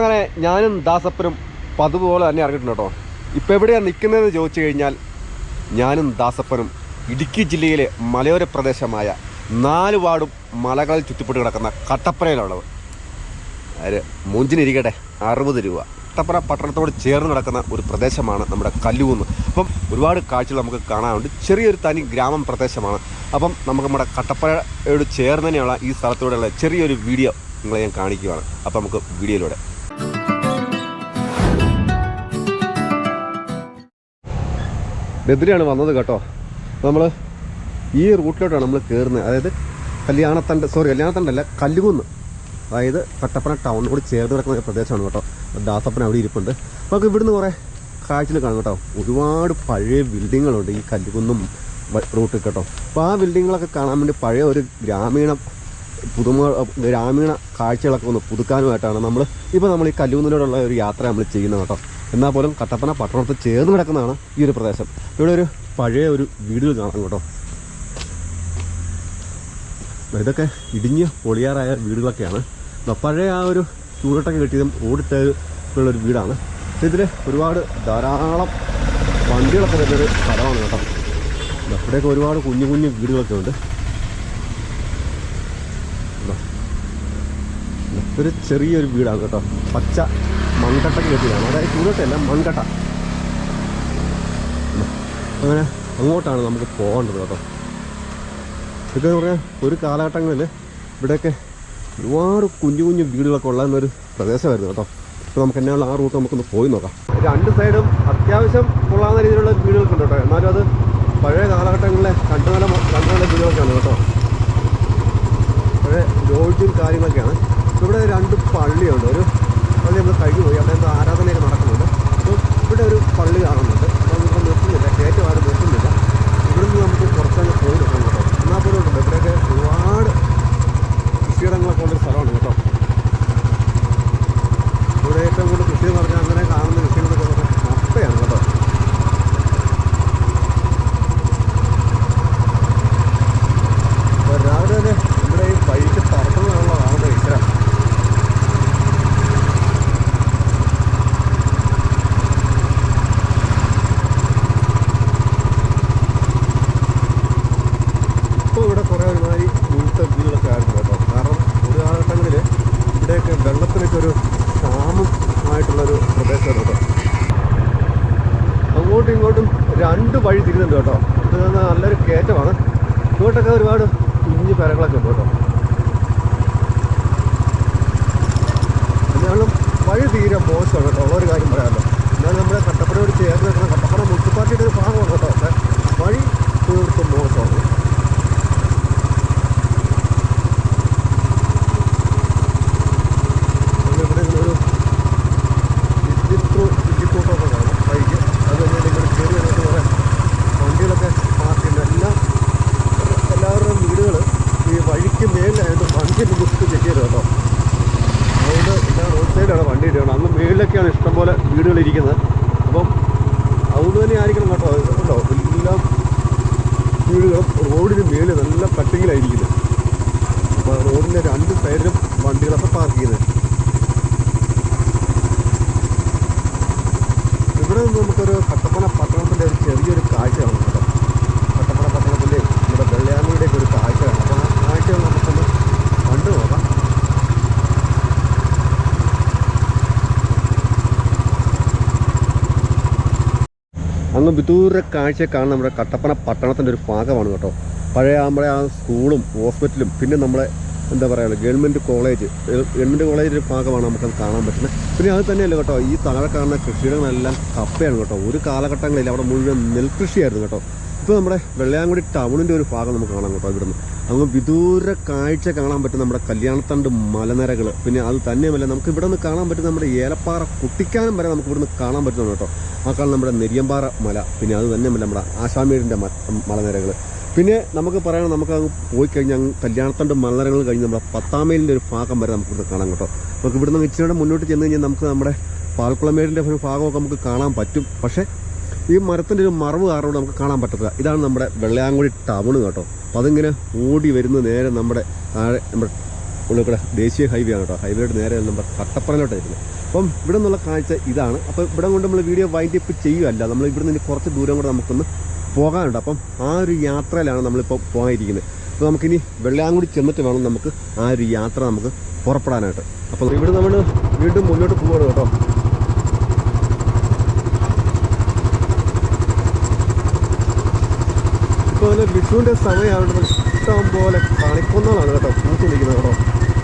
അങ്ങനെ ഞാനും ദാസപ്പനും പതുപോലെ തന്നെ ഇറങ്ങിയിട്ടുണ്ട് കേട്ടോ. ഇപ്പോൾ എവിടെയാണ് നിൽക്കുന്നതെന്ന് ചോദിച്ചു കഴിഞ്ഞാൽ ഞാനും ദാസപ്പനും ഇടുക്കി ജില്ലയിലെ മലയോര പ്രദേശമായ നാല് വാർഡും മലകളിൽ ചുറ്റിപ്പെട്ട് കിടക്കുന്ന കട്ടപ്പനയിലുള്ളത് അത് മൂഞ്ചിനിരിക്കട്ടെ അറുപത് രൂപ. കട്ടപ്പന പട്ടണത്തോട് ചേർന്ന് നടക്കുന്ന ഒരു പ്രദേശമാണ് നമ്മുടെ കല്ലുകുന്ന് അപ്പം ഒരുപാട് കാഴ്ചകൾ നമുക്ക് കാണാനുണ്ട്. ചെറിയൊരു തനി ഗ്രാമം പ്രദേശമാണ്. അപ്പം നമുക്ക് നമ്മുടെ കട്ടപ്പനയോട് ചേർന്ന് തന്നെയുള്ള ഈ സ്ഥലത്തൂടെയുള്ള ചെറിയൊരു വീഡിയോ നിങ്ങളെ ഞാൻ കാണിക്കുകയാണ് അപ്പം നമുക്ക് വീഡിയോയിലൂടെ ബദ്രിയാണ് വന്നത് കേട്ടോ. നമ്മൾ ഈ റൂട്ടിലോട്ടാണ് നമ്മൾ കയറുന്നത് അതായത് കല്യാണത്തണ്ട് സോറി കല്യാണത്തണ്ടല്ല കല്ലുകുന്ന്. അതായത് കട്ടപ്പന ടൗണിനോട് ചേർന്ന് കിടക്കുന്ന ഒരു പ്രദേശമാണ് കേട്ടോ. ദാസപ്പന അവിടെ ഇരിപ്പുണ്ട്. നമുക്ക് ഇവിടുന്ന് കുറേ കാഴ്ചയിൽ കാണും കേട്ടോ. ഒരുപാട് പഴയ ബിൽഡിങ്ങുകളുണ്ട് ഈ കല്ലുകുന്നും റൂട്ടിൽ കേട്ടോ. അപ്പോൾ ആ ബിൽഡിങ്ങുകളൊക്കെ കാണാൻ വേണ്ടി പഴയ ഒരു ഗ്രാമീണ പുതുമ ഗ്രാമീണ കാഴ്ചകളൊക്കെ ഒന്ന് പുതുക്കാനുമായിട്ടാണ് നമ്മൾ ഇപ്പോൾ നമ്മൾ ഈ കല്ലുകുന്നിലൂടെയുള്ള ഒരു യാത്ര നമ്മൾ ചെയ്യുന്നത് കേട്ടോ. എന്നാൽ പോലും കട്ടപ്പന പട്ടണത്തിൽ ചേർന്ന് കിടക്കുന്നതാണ് ഈ ഒരു പ്രദേശം. ഇവിടെ ഒരു പഴയ ഒരു വീടുകൾ കാണാം കേട്ടോ. ഇതൊക്കെ ഇടിഞ്ഞ് പൊളിയാറായ വീടുകളൊക്കെയാണ്. പഴയ ആ ഒരു ചൂടട്ടൊക്കെ കെട്ടിയതും ഓടിട്ട ഉള്ളൊരു വീടാണ് ഇതിൽ ഒരുപാട് ധാരാളം വണ്ടികളൊക്കെ വരുന്നൊരു സ്ഥലമാണ് കേട്ടോ. ഇവിടെയൊക്കെ ഒരുപാട് കുഞ്ഞു കുഞ്ഞു വീടുകളൊക്കെ ഉണ്ട്. ഒരു ചെറിയൊരു വീടാണ് കേട്ടോ. പച്ച മൺകട്ട കെട്ടിയതാണ്. അതായത് ചൂടട്ടല്ല മൺകട്ട. അങ്ങനെ അങ്ങോട്ടാണ് നമുക്ക് പോകേണ്ടത് കേട്ടോ. ഇതൊക്കെ പറഞ്ഞാൽ ഒരു കാലഘട്ടങ്ങളിൽ ഇവിടെയൊക്കെ ഒരുപാട് കുഞ്ഞു കുഞ്ഞു വീടുകളൊക്കെ ഉള്ള ഒരു പ്രദേശമായിരുന്നു കേട്ടോ. ഇപ്പോൾ നമുക്ക് എന്നാലുള്ള ആ റൂട്ട് നമുക്കൊന്ന് പോയി നോക്കാം. രണ്ട് സൈഡും അത്യാവശ്യം കൊള്ളാവുന്ന രീതിയിലുള്ള വീടുകളൊക്കെ ഉണ്ട് കേട്ടോ. എന്നാലും അത് പഴയ കാലഘട്ടങ്ങളിലെ രണ്ട് നല്ല മ- രണ്ട് നില വീടുകളൊക്കെയാണ് കേട്ടോ. പഴയ ലോഡ്ജും കാര്യങ്ങളൊക്കെയാണ്. ഇവിടെ രണ്ട് പള്ളിയുണ്ട്. ഒരു പള്ളി നമ്മൾ കഴിഞ്ഞു പോയി അവിടെ എന്തോ ആരാധനയൊക്കെ നടക്കുന്നുണ്ട്. അപ്പോൾ ഇവിടെ ഒരു പള്ളി കാണുന്നുണ്ട്. അപ്പോൾ നമുക്ക് നിർത്തുന്നില്ല. കയറ്റം ആരും നിർത്തുന്നില്ല. ഇവിടുന്ന് നമുക്ക് കുറച്ചങ്ങ് പോയി നോക്കാം കേട്ടോ എന്നാൽ പോലും ഉണ്ട് ഇവിടെയൊക്കെ ഒരുപാട് കൃഷിയിടങ്ങളൊക്കെ ഉള്ളൊരു സ്ഥലമാണ് കേട്ടോ ഇവിടെ ഏറ്റവും കൂടുതൽ കൃഷി എന്ന് പറഞ്ഞാൽ അങ്ങനെ കാണുന്ന കൃഷികളൊക്കെ പറഞ്ഞാൽ മത്തയാണ് കേട്ടോ അപ്പോൾ രാവിലെ തന്നെ ഇവിടെ ഈ വൈകിട്ട് പറക്കുന്നതാണല്ലോ കാണുന്നത് ഇത്ര ഇപ്പോൾ ഇവിടെ കുറേ ഒരുമാതിരി മുഴുത്ത വീടുകളൊക്കെ ആയിരുന്നു കേട്ടോ കാരണം ഒരു കാലഘട്ടങ്ങളിൽ ഇവിടെയൊക്കെ വെള്ളത്തിനൊക്കെ ഒരു ക്ഷാമം ആയിട്ടുള്ളൊരു പ്രദേശമാണ് കേട്ടോ അങ്ങോട്ടും ഇങ്ങോട്ടും രണ്ട് വഴി തിരിഞ്ഞുണ്ട് കേട്ടോ ഇത് നല്ലൊരു കയറ്റമാണ് ഇങ്ങോട്ടൊക്കെ ഒരുപാട് കുഞ്ഞു പെരകളൊക്കെ ഉണ്ട് കേട്ടോ എന്നാലും വഴി തീരെ മോശമാണ് കേട്ടോ ഉള്ളൊരു കാര്യം പറയാമല്ലോ എന്നാൽ നമ്മുടെ കട്ടപ്പനയോട് ചേർന്ന് നിൽക്കുന്ന കട്ടപ്പന മുനിസിപ്പാലിറ്റിയുടെ ഒരു ഭാഗമാണ് കേട്ടോ പക്ഷേ വഴി തീർത്തും മോശമാണ് ഇവിടെ ഒരു വിദ്യുത്ത് വിദ്യുത്തോട്ടമൊക്കെ കാണാം ബൈക്ക് അത് കഴിഞ്ഞാൽ ഇവിടെ കയറി വന്നിട്ട് കുറേ വണ്ടികളൊക്കെ പാർക്കുണ്ട് എല്ലാം എല്ലാവരുടെയും വീടുകൾ ഈ വഴിക്ക് മേലായിട്ട് വണ്ടി ബുക്ക് ചെക്ക് ചെയ്തു കേട്ടോ. അതുകൊണ്ട് എല്ലാ റോഡ് സൈഡാണ് വണ്ടി ഇടുകയാണ് അന്ന് മേളിലൊക്കെയാണ് ഇഷ്ടംപോലെ വീടുകളിരിക്കുന്നത് അപ്പം അതുകൊണ്ട് തന്നെ ആയിരിക്കണം കേട്ടോ. കേട്ടോ എല്ലാം വീടുകളും റോഡിന് മേൽ നല്ല കട്ടിങ്ങിലായിരിക്കുന്നത് അപ്പോൾ റോഡിന്റെ രണ്ട് സൈഡിലും വണ്ടികളൊക്കെ പാർക്ക് ചെയ്യുന്നത് ഇവിടെ നിന്ന് നമുക്കൊരു കട്ടപ്പന പട്ടണത്തിന്റെ ഒരു ചെറിയൊരു കാഴ്ച കാണാം കേട്ടോ. കട്ടപ്പന പട്ടണത്തിന്റെ നമ്മുടെ വെള്ളയാമയുടെയൊക്കെ ഒരു കാഴ്ച കാണാം. കാഴ്ചകൾ നമുക്കൊന്ന് കണ്ടു അങ്ങ് വിദൂര നമ്മുടെ കട്ടപ്പന പട്ടണത്തിന്റെ ഒരു ഭാഗമാണ് കേട്ടോ. പഴയ നമ്മുടെ ആ സ്കൂളും ഹോസ്പിറ്റലും പിന്നെ നമ്മളെ എന്താ പറയുക ഗവൺമെന്റ് കോളേജ് ഗവൺമെന്റ് കോളേജിന്റെ ഭാഗമാണ് നമുക്കത് കാണാൻ പറ്റുന്നത്. പിന്നെ അത് തന്നെയല്ല കേട്ടോ ഈ താഴെ കാണുന്ന കൃഷിയിടങ്ങളെല്ലാം കപ്പയാണ് കേട്ടോ. ഒരു കാലഘട്ടങ്ങളിൽ അവിടെ മുഴുവൻ നെൽകൃഷിയായിരുന്നു കേട്ടോ. ഇപ്പോൾ നമ്മുടെ വെള്ളയാങ്കുടി ടൗണിന്റെ ഒരു ഭാഗം നമുക്ക് കാണാം കേട്ടോ ഇവിടുന്ന്. അങ്ങ് വിദൂര കാഴ്ച കാണാൻ പറ്റും നമ്മുടെ കല്യാണത്തണ്ട് മലനിരകൾ പിന്നെ അത് തന്നെയുമല്ല നമുക്ക് ഇവിടെ നിന്ന് കാണാൻ പറ്റും നമ്മുടെ ഏലപ്പാറ കുട്ടിക്കാനം വരെ നമുക്ക് ഇവിടുന്ന് കാണാൻ പറ്റുന്നുണ്ട് കേട്ടോ. ആ കാണുന്ന നമ്മുടെ നെരിയമ്പാറ മല പിന്നെ അത് തന്നെയുമല്ല നമ്മുടെ ആശാമേടിന്റെ മലനിരകൾ പിന്നെ നമുക്ക് പറയണം നമുക്ക് അങ്ങ് പോയി കഴിഞ്ഞാൽ അങ്ങ് കല്യാണത്തണ്ട് മലനിരകൾ കഴിഞ്ഞ് നമ്മുടെ പത്താമേലിന്റെ ഒരു ഭാഗം വരെ നമുക്ക് ഇവിടെ കാണാം കേട്ടോ. നമുക്ക് ഇവിടുന്ന് ഇച്ചിരി മുന്നോട്ട് ചെന്ന് കഴിഞ്ഞാൽ നമുക്ക് നമ്മുടെ പാൽക്കുളമേടിന്റെ ഒരു ഭാഗമൊക്കെ നമുക്ക് കാണാൻ പറ്റും. പക്ഷേ ഈ മരത്തിന്റെ ഒരു മറവ് കാരണം നമുക്ക് കാണാൻ പറ്റത്തില്ല ഇതാണ് നമ്മുടെ വെള്ളയാങ്കുഴി ടൗണ് കേട്ടോ. അപ്പോൾ അതിങ്ങനെ ഓടി വരുന്ന നേരെ നമ്മുടെ താഴെ നമ്മുടെ ഉള്ളിൽ ദേശീയ ഹൈവേ ആണ് കേട്ടോ. ഹൈവേയുടെ നേരെ നമ്മുടെ കട്ടപ്പനയിലോട്ടായിരുന്നു അപ്പം ഇവിടെ നിന്നുള്ള കാഴ്ച ഇതാണ്. അപ്പോൾ ഇവിടെ കൊണ്ട് നമ്മൾ വീഡിയോ വൈൻഡ് അപ്പ് ചെയ്യുകയല്ല. നമ്മൾ ഇവിടെ നിന്ന് കുറച്ച് ദൂരം കൂടെ നമുക്കൊന്ന് പോകാനുണ്ട്. അപ്പം ആ ഒരു യാത്രയിലാണ് നമ്മളിപ്പോൾ പോകാനിരിക്കുന്നത്. അപ്പോൾ നമുക്കിനി വെള്ളയാങ്കുടി ചെന്നിട്ട് വേണം നമുക്ക് ആ ഒരു യാത്ര നമുക്ക് പുറപ്പെടാനായിട്ട്. അപ്പോൾ ഇവിടെ നമ്മൾ വീണ്ടും മുന്നോട്ട് പോകണം കേട്ടോ. തന്നെ വിഷുവിന്റെ സമയമാണ് ഇഷ്ടം പോലെ കളിക്കുന്നതാണ് കേട്ടോ. പൂത്ത് കേട്ടോ.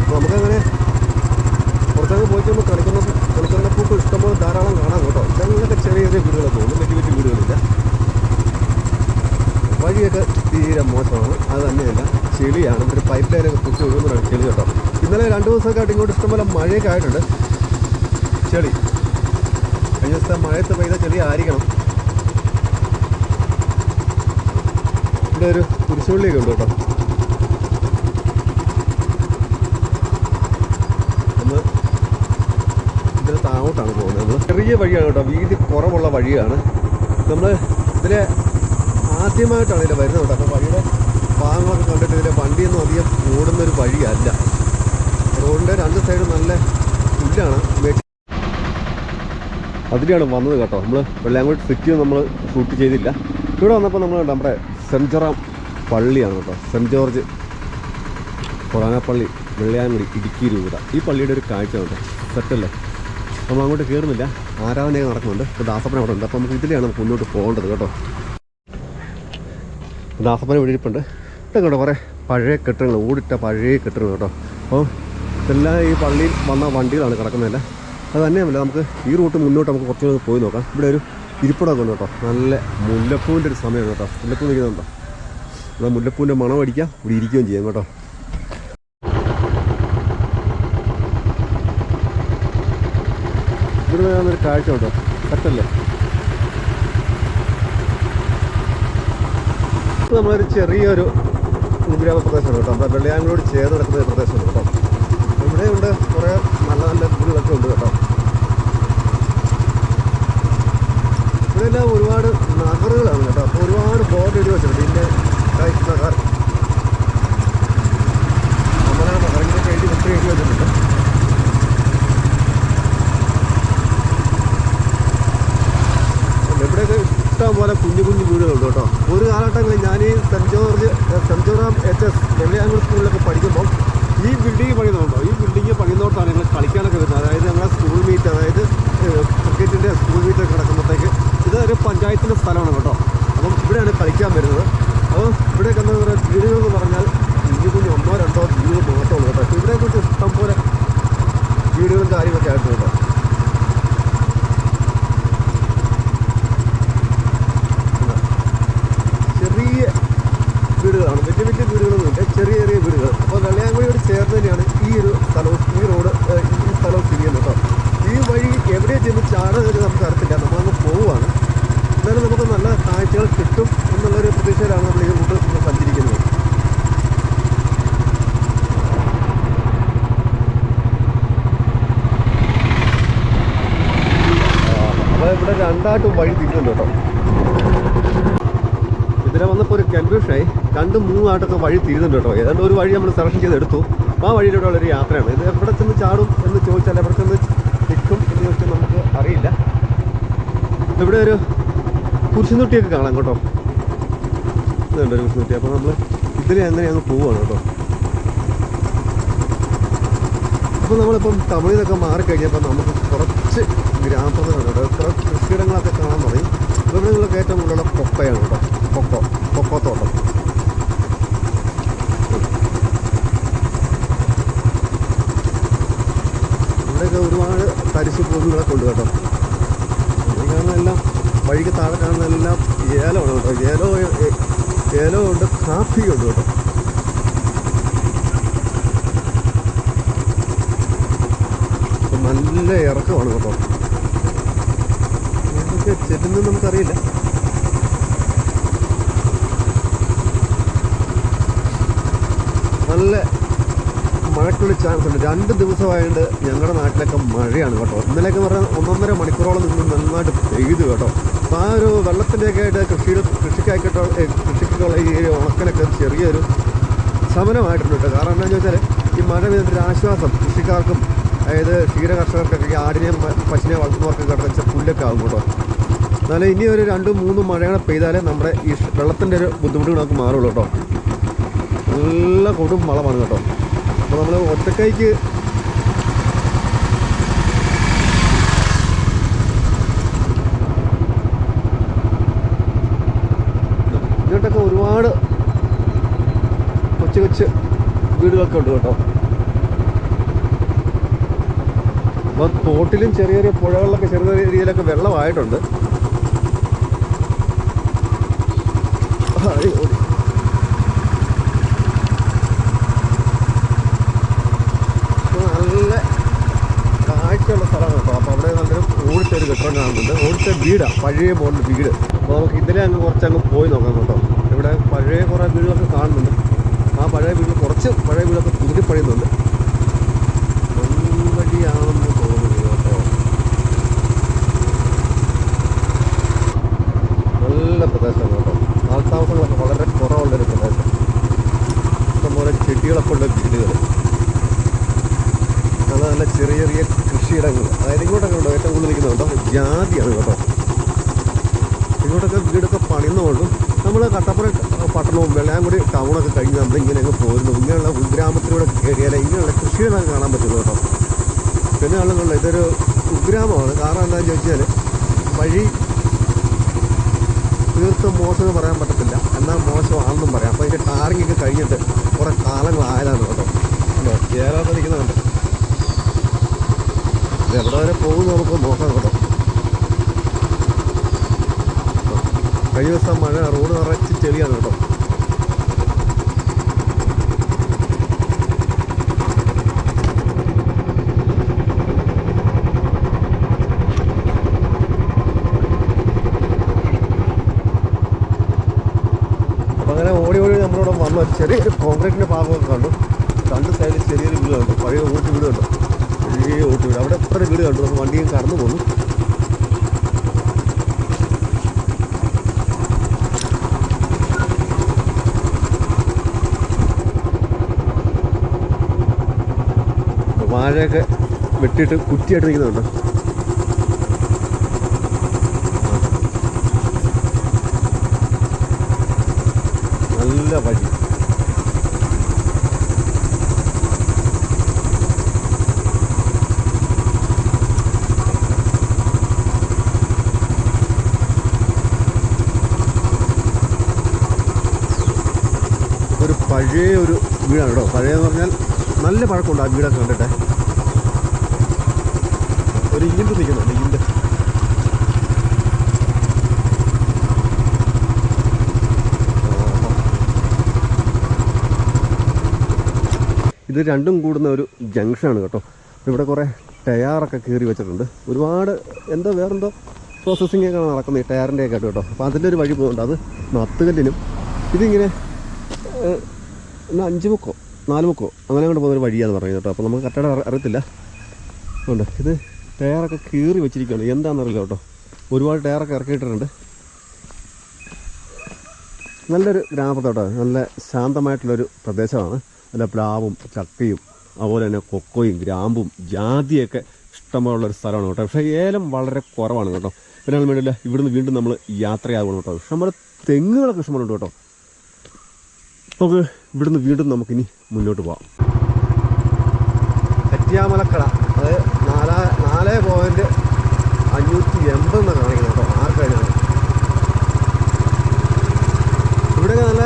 അപ്പോൾ നമുക്കങ്ങനെ പുറത്തങ്ങ് പോയി കഴിയുമ്പോൾ കളിക്കുന്ന കളിക്കുന്ന പൂക്കൾ ഇഷ്ടംപോലെ ധാരാളം കാണാം കേട്ടോ. ഞങ്ങളൊക്കെ ചെറിയ ചെറിയ വീടുകളെ തോന്നും വലിയ വലിയ വീടുകളില്ല. വഴിയൊക്കെ തീരെ മോശമാണ്. അത് തന്നെയല്ല. ചെളിയാണ്. ഒരു പൈപ്പ് ലൈനൊക്കെ കുത്തി ഒഴുകുന്നതാണ് ചെളി കേട്ടോ. ഇന്നലെ രണ്ട് ദിവസമൊക്കെ ആയിട്ട് ഇങ്ങോട്ട് ഇഷ്ടംപോലെ മഴയൊക്കെ ആയിട്ടുണ്ട്. ചെളി. കഴിഞ്ഞ ദിവസത്തെ മഴയത്ത് പെയ്ത ചെളി ആയിരിക്കണം. ഇവിടെ ഒരു കുരിശുപള്ളിയൊക്കെ ഉണ്ട് കേട്ടോ. ഒന്ന് ഇതിന് താഴോട്ടാണ് പോകുന്നത്. ചെറിയ വഴിയാണ് കേട്ടോ. വീതി കുറവുള്ള വഴിയാണ്. നമ്മൾ ഇതിലെ ആദ്യമായിട്ടാണ് ഇതിൽ വരുന്നത് കേട്ടോ. അപ്പോൾ വഴിയുടെ ഭാഗങ്ങളൊക്കെ കണ്ടിട്ട് ഇതിലെ വണ്ടിയൊന്നും അധികം ഓടുന്നൊരു വഴിയല്ല. റോഡിന്റെ രണ്ട് സൈഡ് നല്ല പുല്ലാണ്. അതിലാണ് വന്നത് കേട്ടോ. നമ്മൾ വെള്ളാങ്കോട്ട് സിറ്റി നമ്മൾ ഷൂട്ട് ചെയ്തില്ല. ഇവിടെ വന്നപ്പോൾ നമ്മൾ നമ്മുടെ സെന്റ് ജോറാം പള്ളിയാണ് കേട്ടോ. സെന്റ് ജോർജ് കൊറാനപ്പള്ളി വെള്ളയാങ്കുടി ഇടുക്കി രൂപത. ഈ പള്ളിയുടെ ഒരു കാഴ്ച ഉണ്ട് സെറ്റല്ലേ നമ്മൾ അങ്ങോട്ട് കയറുന്നില്ല. ആരാധനയൊക്കെ നടക്കുന്നുണ്ട്. ഇപ്പോൾ ദാസപ്പന അവിടെ ഉണ്ട്. അപ്പോൾ നമുക്ക് ഇതിലെയാണ് നമുക്ക് മുന്നോട്ട് പോകേണ്ടത് കേട്ടോ. ദാസപ്പന വെടിയിരിപ്പുണ്ട് ഇവിടെ കേട്ടോ കുറേ പഴയ കെട്ടിടങ്ങൾ ഓടിട്ട പഴയ കെട്ടിടങ്ങൾ കേട്ടോ. അപ്പോൾ ഇതെല്ലാം ഈ പള്ളിയിൽ വന്ന വണ്ടികളാണ് കിടക്കുന്നതല്ല. അത് തന്നെയല്ല നമുക്ക് ഈ റൂട്ട് മുന്നോട്ട് നമുക്ക് കുറച്ചുകൂടി പോയി നോക്കാം. ഇവിടെ ഒരു ഇരിപ്പിടമൊക്കെ ഉണ്ട് കേട്ടോ. നല്ല മുല്ലപ്പൂവിന്റെ ഒരു സമയമാണ് കേട്ടോ. മുല്ലപ്പൂ നിൽക്കുന്നുണ്ടോ ഇവിടെ മുല്ലപ്പൂവിന്റെ മണം അടിക്കാം. ഇവിടെ ഇരിക്കുകയും ചെയ്യാം കേട്ടോ. ഇവിടെ ഒരു കാഴ്ച കേട്ടോ കട്ടല്ലേ? ഇപ്പോൾ നമ്മളൊരു ചെറിയൊരു ഗ്രാമപ്രദേശമാണ് കേട്ടോ. നമ്മുടെ വെള്ളയാങ്കളോട് ചേർന്ന് കിടക്കുന്ന ഒരു പ്രദേശമാണ് കേട്ടോ. ഇവിടെയുണ്ട് കുറേ നല്ല നല്ല വീടുകളൊക്കെ ഉണ്ട് കേട്ടോ. ഇവിടെയെല്ലാം ഒരുപാട് നഗറുകളാണ് കേട്ടോ. അപ്പോൾ ഒരുപാട് ബോർഡ് എഴുതി വെച്ചിട്ടുണ്ട്. ഇതിന്റെ ക്രൈസ്റ്റ് നഗർ അമല നഗറിന്റെ എഴുതി ഒത്തിരി എഴുതി വെച്ചിട്ടുണ്ട്. ഇവിടെയൊക്കെ ഇഷ്ടം പോലെ കുഞ്ഞു കുഞ്ഞു വീടുകളുണ്ട് കേട്ടോ. ഒരു കാലഘട്ടങ്ങളിൽ ഞാൻ ഈ saint George saint Jerome H S എവിടെയാണ് സ്കൂളിലൊക്കെ പഠിക്കുമ്പോൾ ഈ ബിൽഡിംഗ് പണിയുന്നുണ്ടോ? ഈ ബിൽഡിംഗ് പണിയുന്നോട്ടാണ് ഞങ്ങൾ കളിക്കാനൊക്കെ വരുന്നത്. അതായത് ഞങ്ങളുടെ സ്കൂൾ മീറ്റ് അതായത് ക്രിക്കറ്റിന്റെ സ്കൂൾ മീറ്റൊക്കെ കിടക്കുമ്പോഴത്തേക്ക് ഇത് ഒരു പഞ്ചായത്തിന്റെ സ്ഥലമാണ് കേട്ടോ. അപ്പം ഇവിടെയാണ് കളിക്കാൻ വരുന്നത്. അപ്പോൾ ഇവിടെയൊക്കെ എന്താ പറയുക വീടുകൾ എന്ന് പറഞ്ഞാൽ ഇഞ്ചി കുഞ്ഞ് ഒന്നോ രണ്ടോ വീടുകൾ ഉള്ളൂ കേട്ടോ. അപ്പോൾ ഇവിടെയൊക്കെ ഇഷ്ടം പോലെ വീടുകളും കാര്യങ്ങളൊക്കെ ആയിട്ട് കേട്ടോ. ചെറിയ വീടുകളാണ്. വലിയ വലിയ വീടുകളൊന്നുമില്ല ചെറിയ ചെറിയ വീടുകൾ. അപ്പോൾ വെള്ളയാങ്കുഴിയോട് ചേർന്ന് തന്നെയാണ് ഈ ഒരു സ്ഥലവും ഈ റോഡ് ഈ സ്ഥലവും സ്ഥിതി ചെയ്യുന്നത് കേട്ടോ. ഈ വഴി എവിടെ ചെന്ന് ചാടുന്നത് നമുക്ക് അറിയത്തില്ല. നമ്മളങ്ങ് പോവുകയാണ്. എന്നാലും നമുക്ക് നല്ല കാഴ്ചകൾ കിട്ടും എന്നുള്ളൊരു പ്രതീക്ഷയിലാണ് നമ്മൾ ഈ റൂട്ട് സഞ്ചരിക്കുന്നത് അപ്പോൾ ഇവിടെ രണ്ടായിട്ടും വഴി തിരിഞ്ഞുണ്ട് കേട്ടോ. ഇതിനെ വന്നപ്പോൾ ഒരു കൺഫ്യൂഷനായി രണ്ടും മൂന്നായിട്ടൊക്കെ വഴി തിരിഞ്ഞുണ്ട് കേട്ടോ. ഏതാണ്ട് ഒരു വഴി നമ്മൾ സെലക്ഷൻ ചെയ്തെടുത്തു. ആ വഴിയിലൂടെ ഉള്ളൊരു യാത്രയാണ്. ഇത് എവിടെ ചെന്ന് ചാടും എന്ന് ചോദിച്ചാൽ എവിടെ ചെന്ന് നിൽക്കും എന്ന് ചോദിച്ചാൽ നമുക്ക് അറിയില്ല. ഇവിടെ ഒരു കുരിശുനുട്ടിയൊക്കെ കാണാം കേട്ടോ. ഇതുണ്ട് ഒരു കുരിശുന്നുട്ടി അപ്പോൾ നമ്മൾ ഇതിൽ അങ്ങനെ അങ്ങ് പോവുകയാണ് കേട്ടോ. അപ്പോൾ നമ്മളിപ്പം തമിഴിൽ നിന്നൊക്കെ മാറിക്കഴിഞ്ഞപ്പോൾ നമുക്ക് കുറച്ച് ഗ്രാമപ്രദേശങ്ങളുണ്ട് കേട്ടോ കൃഷിയിടങ്ങളൊക്കെ കാണാൻ തുടങ്ങി. അപ്പോൾ ഇവിടെ നിങ്ങൾക്ക് ഏറ്റവും കൂടുതലുള്ള കൊക്കയാണ് കേട്ടോ. കൊക്കോ കൊക്കോ തോട്ടം. ഇവിടെയൊക്കെ ഒരുപാട് തരിശു ഭൂമികളൊക്കെ ഉണ്ട് കേട്ടോ ഈ കാണുന്നതെല്ലാം വഴിക്ക് താഴെ കാണുന്നതെല്ലാം ഏലമാണ് കേട്ടോ. ഏലോ ഏലോ ഉണ്ട് കാപ്പി ഉണ്ട് കേട്ടോ. നല്ല ഇറക്കമാണ് കേട്ടോ. ഇതൊക്കെ ചെല്ലുന്നത് നമുക്കറിയില്ല. നല്ല മഴയ്ക്കുള്ള ചാൻസ് ഉണ്ട്. രണ്ട് ദിവസമായിട്ട് ഞങ്ങളുടെ നാട്ടിലൊക്കെ മഴയാണ് കേട്ടോ. ഇന്നലെയൊക്കെ പറഞ്ഞാൽ ഒന്നൊന്നര മണിക്കൂറോളം നിന്ന് നന്നായിട്ട് പെയ്തു കേട്ടോ. അപ്പോൾ ആ ഒരു വെള്ളത്തിന്റെയൊക്കെ ആയിട്ട് കൃഷിയുടെ കൃഷിക്കായിക്കോട്ടോ കൃഷിക്കുള്ള ഈ ഉണക്കലൊക്കെ ചെറിയൊരു ശമനമായിട്ടുണ്ട് കേട്ടോ. കാരണം എന്താണെന്ന് വെച്ചാൽ ഈ മഴ പെയ്തിട്ട് ആശ്വാസം കൃഷിക്കാർക്കും അതായത് ക്ഷീര കർഷകർക്കൊക്കെ ആടിനെയും പശുവിനെ വളർത്തുന്നവർക്കൊക്കെ കിടച്ച പുല്ലൊക്കെ ആകും കേട്ടോ. എന്നാലും ഇനി ഒരു രണ്ടും മൂന്നും മഴകളെ പെയ്താലേ നമ്മുടെ ഈ വെള്ളത്തിന്റെ ഒരു ബുദ്ധിമുട്ടുകൾ നമുക്ക് മാറുള്ളൂ കേട്ടോ. നല്ല കൊടും വളമാണ് കേട്ടോ. അപ്പോൾ നമ്മൾ ഒറ്റക്കൈക്ക് ഇങ്ങോട്ടൊക്കെ ഒരുപാട് കൊച്ചു കൊച്ചു വീടുകളൊക്കെ ഉണ്ട് കേട്ടോ. അപ്പോൾ തോട്ടിലും ചെറിയ ചെറിയ പുഴകളിലൊക്കെ ചെറിയ രീതിയിലൊക്കെ വെള്ളമായിട്ടുണ്ട്. ആയി, ഓടി. ഇപ്പൊ നല്ല കാഴ്ചയുള്ള സ്ഥലമാണ് കേട്ടോ അപ്പോൾ അവിടെ നല്ലൊരു ഓടിച്ച ഒരു കെട്ടിടം കാണുന്നുണ്ട്. ഓടിച്ച വീടാണ് പഴയ മോഡൽ വീട്. അപ്പോൾ നമുക്ക് ഇതിനെ അങ്ങ് കുറച്ച് അങ്ങ് പോയി നോക്കാം കേട്ടോ. ഇവിടെ പഴയ കുറേ വീടുകളൊക്കെ കാണുന്നുണ്ട്. ആ പഴയ വീട്ടിൽ കുറച്ച് പഴയ വീടൊക്കെ പുതിരി പണിയുന്നുണ്ട്. വഴിയാണെന്ന് തോന്നുന്നു കേട്ടോ. നല്ല പ്രദേശമാണ് കേട്ടോ. ആൾത്താമസങ്ങളൊക്കെ വളരെ കുറവുള്ളൊരു പ്രദേശം. ഇഷ്ടംപോലെ ചെടികളൊക്കെ ഉള്ള വീടുകൾ നല്ല നല്ല ചെറിയ ചെറിയ കൃഷിയിടങ്ങൾ. അതായത് ഇങ്ങോട്ടൊക്കെ ഉണ്ടോ ഏറ്റവും കൂടുതൽ നിൽക്കുന്നുണ്ടോ ജാതിയാണ് കേട്ടോ. ഇങ്ങോട്ടൊക്കെ വീടൊക്കെ പണിയുന്നതുകൊണ്ടും നമ്മൾ കട്ടപ്പുറ പട്ടണവും വെള്ളാങ്കുടി ടൗണൊക്കെ കഴിഞ്ഞ് നമ്മൾ ഇങ്ങനെ അങ്ങ് പോരുന്നു. ഇങ്ങനെയുള്ള ഉൾഗ്രാമത്തിലൂടെ കയറിയാലേ ഇങ്ങനെയുള്ള കൃഷിയിടങ്ങൾ കാണാൻ പറ്റുള്ളൂ കേട്ടോ. പിന്നെ ആളുകളുടെ ഇതൊരു ഉഗ്രാമമാണ് കാരണം എന്താണെന്ന് ചോദിച്ചാൽ വഴി തീർത്തും മോശമെന്ന് പറയാൻ പറ്റത്തില്ല. എന്നാൽ മോശമാണെന്നും പറയാം. അപ്പോൾ ഇതിന്റെ ടാറിങ്ങൊക്കെ കഴിഞ്ഞിട്ട് കുറേ കാലങ്ങളായതാണ് കേട്ടോ. കേരളത്തിൽ നിൽക്കുന്നുണ്ട് എവിടെ വരെ പോകുന്നു നമുക്ക് നോക്കാം കേട്ടോ. കഴിഞ്ഞ ദിവസം മഴ റോഡ് നിറച്ച് ചെളിയാണ് കേട്ടോ. ചെറിയൊരു കോൺക്രീറ്റിന്റെ ഭാഗമൊക്കെ കണ്ടു. രണ്ട് സൈഡിൽ ചെറിയൊരു വീട് കണ്ടു പഴയ ഊട്ടി വീട് ചെറിയ ഊട്ടി അവിടെ എത്ര വീട് കണ്ടു? അപ്പോൾ വണ്ടിയും കടന്നു പോന്നു. വാഴയൊക്കെ വെട്ടിയിട്ട് കുറ്റിയായിട്ട് നിൽക്കുന്നുണ്ട് നല്ല വഴി ഒരു പഴയ ഒരു വീടാണ് കേട്ടോ. പഴയെന്ന് പറഞ്ഞാൽ നല്ല പഴക്കമുണ്ട് ആ വീടൊക്കെ കണ്ടിട്ടെ. ഒരു ഇരുമ്പ് നിൽക്കുന്നുണ്ട് ഇരുമ്പ്. ഇത് രണ്ടും കൂടുന്ന ഒരു ജംഗ്ഷനാണ് കേട്ടോ. ഇവിടെ കുറേ ടയറൊക്കെ കീറി വെച്ചിട്ടുണ്ട്. ഒരുപാട് എന്തോ വേറെന്തോ പ്രോസസ്സിംഗ് ഒക്കെ നടക്കുന്നത് ഈ ടയറിന്റെ ഒക്കെ കേട്ടോ. അപ്പോൾ അതിന്റെ ഒരു വഴി പോകുന്നുണ്ട്. അത് നത്തുകല്ലിനും ഇതിങ്ങനെ ഏഹ്, എന്നാ അഞ്ച് മുക്കോ നാല് മുക്കോ അങ്ങനെ അങ്ങോട്ട് പോകുന്ന ഒരു വഴിയാന്ന് പറയുന്നത് കേട്ടോ. അപ്പോൾ നമുക്ക് കട്ടട അറിയത്തില്ല. ഉണ്ട്. ഇത് ടയറൊക്കെ കീറി വെച്ചിരിക്കുകയാണ്. എന്താണെന്നറിയില്ല കേട്ടോ. ഒരുപാട് ടയറൊക്കെ ഇറക്കിയിട്ടുണ്ട് നല്ലൊരു ഗ്രാമത്തോട്ടോ നല്ല ശാന്തമായിട്ടുള്ളൊരു പ്രദേശമാണ്. നല്ല പ്ലാവും ചക്കയും അതുപോലെ തന്നെ കൊക്കോയും ഗ്രാമ്പും ജാതിയൊക്കെ ഇഷ്ടമുള്ള ഒരു സ്ഥലമാണ് കേട്ടോ. പക്ഷേ ഏലം വളരെ കുറവാണ് കേട്ടോ. പിന്നെ വേണ്ടിയില്ല ഇവിടുന്ന് വീണ്ടും നമ്മൾ യാത്രയാകണം കേട്ടോ. ഇഷ്ടംപോലെ തെങ്ങുകളൊക്കെ ഇഷ്ടമുണ്ട് കേട്ടോ. നമുക്ക് ഇവിടുന്ന് വീണ്ടും നമുക്കിനി മുന്നോട്ട് പോവാം. കറ്റിയാമലക്കട അത് നാലാ നാല് പോയിന്റ് അഞ്ഞൂറ്റി എൺപത് എന്നാണ് കാണിക്കുന്നത്. കേട്ടോ ആർക്കഴിഞ്ഞാണ് ഇവിടെയൊക്കെ നല്ല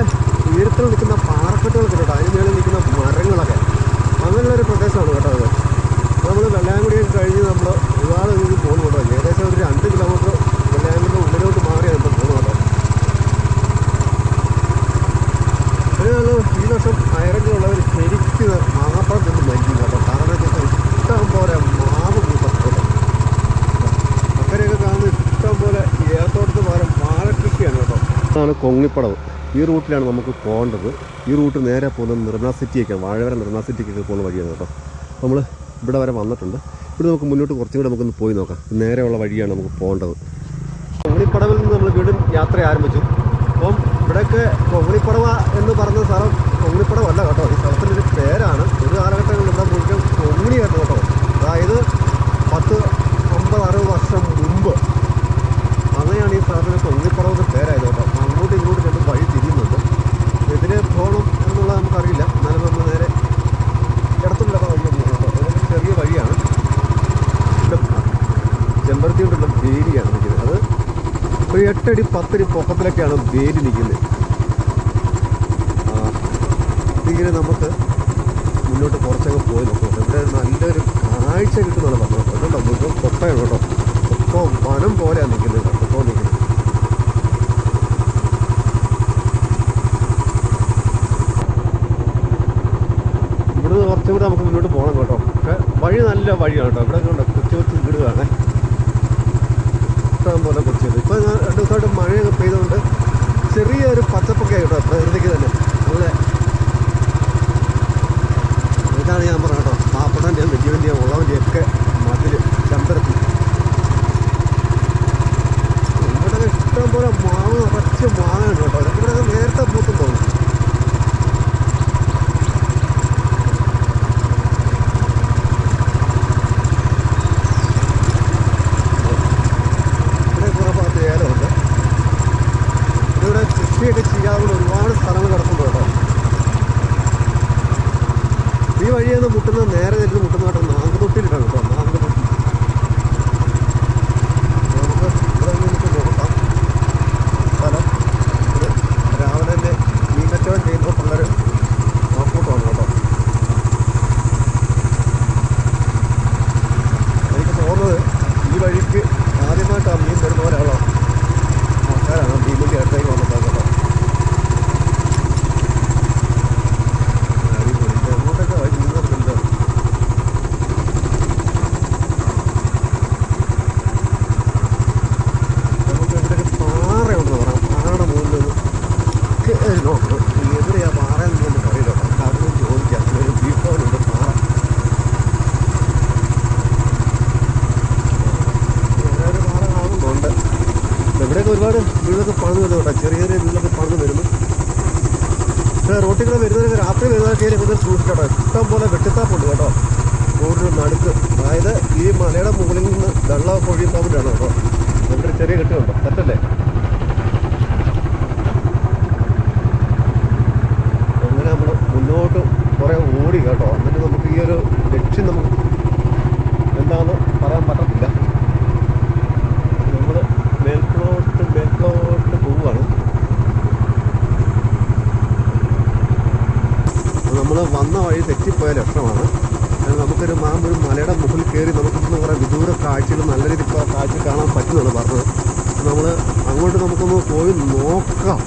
ഉയരത്തിൽ നിൽക്കുന്ന പാറക്കെട്ടുകളൊക്കെ കേട്ടോ. അതിന് മേളിൽ നിൽക്കുന്ന മരങ്ങളൊക്കെ. അങ്ങനെയുള്ളൊരു പ്രദേശമാണ് കേട്ടോ അത്. നമ്മൾ വെള്ളാങ്കുടിയൊക്കെ കഴിഞ്ഞ് നമ്മൾ ഒരുപാട് പോകുന്നു കേട്ടോ ഏകദേശം ഒരു രണ്ട് കിലോമീറ്റർ വെള്ളാങ്കുടിയുടെ ഉള്ളിലോട്ട് മാറിയാണ് ഇപ്പോൾ പോകുന്നത് കേട്ടോ അതിനുള്ള ഈ വർഷം അയറങ്ങളുള്ളവർ ശരിക്കും മാങ്ങാപ്പഴം കൊണ്ട് മരിക്കും കേട്ടോ. കാരണം വെച്ചാൽ ഇഷ്ടം പോലെ മാവ് കൂട്ടത്തോട്ടം കേട്ടോ അക്കരെയൊക്കെ കാണുന്ന ഇഷ്ടം പോലെ ഏത്തോട്ടത്ത് പകരം വാഴക്കൃഷിയാണ് കേട്ടോ. അതാണ് കൊങ്ങിപ്പടവ്. ഈ റൂട്ടിലാണ് നമുക്ക് പോകേണ്ടത്. ഈ റൂട്ട് നേരെ പോകുന്നത് നിർമ്മല സിറ്റിയൊക്കെ വാഴവര നിർമ്മല സിറ്റിക്കൊക്കെ പോകുന്ന വഴിയാണ് കേട്ടോ. നമ്മൾ ഇവിടെ വരെ വന്നിട്ടുണ്ട്. ഇവിടെ നമുക്ക് മുന്നോട്ട് കുറച്ചും കൂടെ നമുക്കൊന്ന് പോയി നോക്കാം. നേരെയുള്ള വഴിയാണ് നമുക്ക് പോകേണ്ടത്. കൊങ്ങിപ്പടവിൽ നിന്ന് നമ്മൾ വീണ്ടും യാത്ര ആരംഭിച്ചു. അപ്പം ഇവിടെയൊക്കെ കൊങ്ങിണിപ്പടവ എന്ന് പറഞ്ഞ സ്ഥലം കൊങ്ങിണിപ്പടവല്ല കേട്ടോ. ഈ സ്ഥലത്തിന്റെ പേരാണ്. ഒരു കാലഘട്ടങ്ങളിൽ ഇവിടെ മുഴുവൻ കൊങ്ങിണി കേട്ടോ കേട്ടോ. അതായത് പത്ത് അമ്പത് അറുപത് വർഷം മുമ്പ് അങ്ങനെയാണ് ഈ സ്ഥലത്തിന് കൊങ്ങിണിപ്പടവ് എന്ന് പേരായത് കേട്ടോ. അങ്ങോട്ടും ഇങ്ങോട്ടും ചെന്ന് വഴി തിരിയുന്നുണ്ട്. എതിരെ പോകണം എന്നുള്ളത് നമുക്കറിയില്ല. എന്നാലും നമ്മൾ നേരെ ഇടത്തുള്ള കേട്ടോ. അതൊരു ചെറിയ വഴിയാണ്. ചെമ്പരത്തി ഭീതിയാണ് വേലിയാണ് അത് ഒരു എട്ടടി പത്തടി പൊക്കത്തിലൊക്കെയാണ് വേലി നിൽക്കുന്നത്. ഇങ്ങനെ നമുക്ക് മുന്നോട്ട് കുറച്ചൊക്കെ പോയി നോക്കാം. ഇവിടെ നല്ലൊരു കാഴ്ച കിട്ടുന്നതാണ് പറഞ്ഞത്. കേട്ടോ മുഴുവൻ കൊപ്പയാണ് കേട്ടോ. കൊപ്പ വനം പോലെയാണ് നിൽക്കുന്നത്. കൊപ്പ നിൽക്കുന്നത്. ഇവിടുന്ന് കുറച്ചും കൂടെ നമുക്ക് മുന്നോട്ട് പോകണം കേട്ടോ. വഴി നല്ല വഴിയാണ് കേട്ടോ. ഇവിടെ കൊച്ചു കൊച്ചു വീടുകളാണ് ഇഷ്ടം പോലെ വീട് ഇപ്പോൾ രണ്ട് ദിവസമായിട്ട് മഴയൊക്കെ പെയ്തുകൊണ്ട് ചെറിയൊരു പച്ചപ്പൊക്കെ കേട്ടോ പ്രകൃതിക്ക് തന്നെ. നല്ല ഇതാണ് ഞാൻ പറഞ്ഞ കേട്ടോ. പാപ്പടന്റെയും വലിയ വലിയ ഉളവന്റെയും ഒക്കെ മതിൽ ചമ്പരത്തി. ഇവിടെ ഇഷ്ടം പോലെ മാവ് നിറച്ച് മാങ്ങയുണ്ട് കേട്ടോ. ഇവിടെ നേരത്തെ പൂത്തും തോന്നുന്നു ഇവിടെ കുറേ ഭാഗത്ത് ഏലമുണ്ട് ഇവിടെ കൃഷിയൊക്കെ ചെയ്യാവുന്ന ഒരുപാട് സ്ഥലങ്ങൾ കിടപ്പുണ്ട് കേട്ടോ ഈ വഴിയെന്ന് മുട്ടുന്ന നേരെ ചെന്ന് മുട്ടുന്ന കേട്ടോ നാഗതൊട്ടിയിട്ടാണ് കേട്ടോ നാഗതൊട്ടി നമുക്ക് ഇവിടെ നിന്ന് നമുക്ക് നോക്കാം സ്ഥലം ഇത് രാവിലെ തന്നെ മീൻ കച്ചവടം ചെയ്യുമ്പോൾ പിള്ളേർ നോക്കൂട്ടമാണ് കേട്ടോ എനിക്ക് തോന്നുന്നത് ഈ വഴിക്ക് ആദ്യമായിട്ടാണ് മീൻ വരുന്ന പോലെയുള്ള ആൾക്കാരാണ് മീനിന്റെ അടുത്തേക്ക് വന്നിട്ട് കേട്ടോ അടിപൊളി ഇത് എങ്ങോട്ടൊക്കെ വഴി നീങ്ങുന്നുണ്ട് നമുക്ക് ഇവിടെ ഒരു പാറയുണ്ടെന്ന് പറയാം പാറയുടെ മുകളിൽ നിന്ന് കയറി നോക്കണം എവിടെയാ പാറ എന്ന് നമുക്ക് അറിയില്ല കേട്ടോ കാരണം ചോദിക്കാം ഒരു വീട്ടോനുണ്ട് പാറ ഇവിടെ ഒരു പാറ കാണുന്നുണ്ട് ഇവിടെയൊക്കെ ഒരുപാട് വീടൊക്കെ പണിത് വരുന്നു കേട്ടോ ചെറിയ ചെറിയ വീടൊക്കെ പണിത് വരുന്നു കൂടെ വരുന്നവരൊക്കെ രാത്രി വരുന്നതൊക്കെ കൂടുതൽ സൂക്ഷിക്കട്ടോ ഇഷ്ടം പോലെ വെട്ടിത്താപ്പുണ്ട് കേട്ടോ. റോഡിന് നടുക്ക്. അതായത് ഈ മലയുടെ മുകളിൽ നിന്ന് വെള്ളം പൊഴിയുമ്പോൾ വേണ്ടിയാണ് കേട്ടോ. ഇവിടെ ചെറിയ കെട്ടുണ്ടോ തെറ്റല്ലേ അങ്ങനെ നമ്മൾ മുന്നോട്ട് കുറേ ഓടി കേട്ടോ. എന്നിട്ട് നമുക്ക് ഈ ഒരു ലക്ഷ്യം നമുക്ക് എന്താണെന്ന് പറയാൻ പറ്റത്തില്ല. നമ്മൾ മേൽക്കോട്ട് മേൽക്കോട്ട് പോവുകയാണ് വന്ന വഴി തെറ്റിപ്പോയ ലക്ഷണമാണ്. നമുക്കൊരു മാം ഒരു മലയുടെ മുകളിൽ കയറി നമുക്കിന്ന് കുറേ വിദൂര കാഴ്ചകൾ നല്ല രീതിയിൽ കാഴ്ച കാണാൻ പറ്റുന്നതാണ് പറഞ്ഞത്. നമ്മൾ അങ്ങോട്ട് നമുക്കൊന്ന് പോയി നോക്കാം.